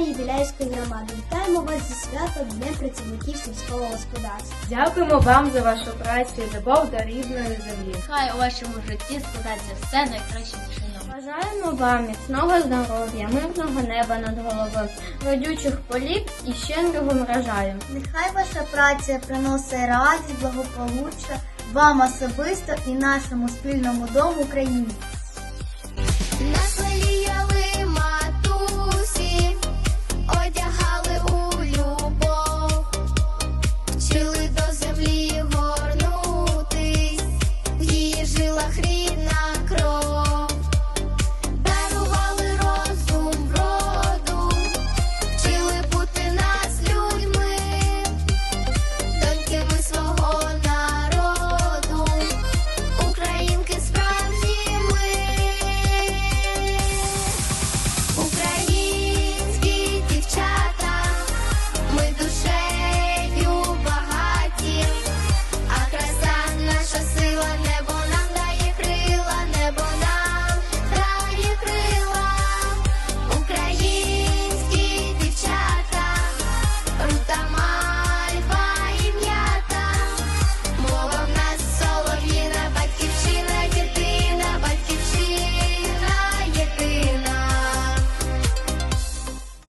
Юбіляївської громади. Вітаємо вас зі святом Днем працівників сільського господарства. Дякуємо вам за вашу працю і любов до рідної землі. Хай у вашому житті складається все найкраще чином. Бажаємо вам міцного здоров'я, мирного неба над головою, родючих полів і щедрого врожаю. Нехай ваша праця приносить радість, благополуччя вам особисто і нашому спільному дому Україні.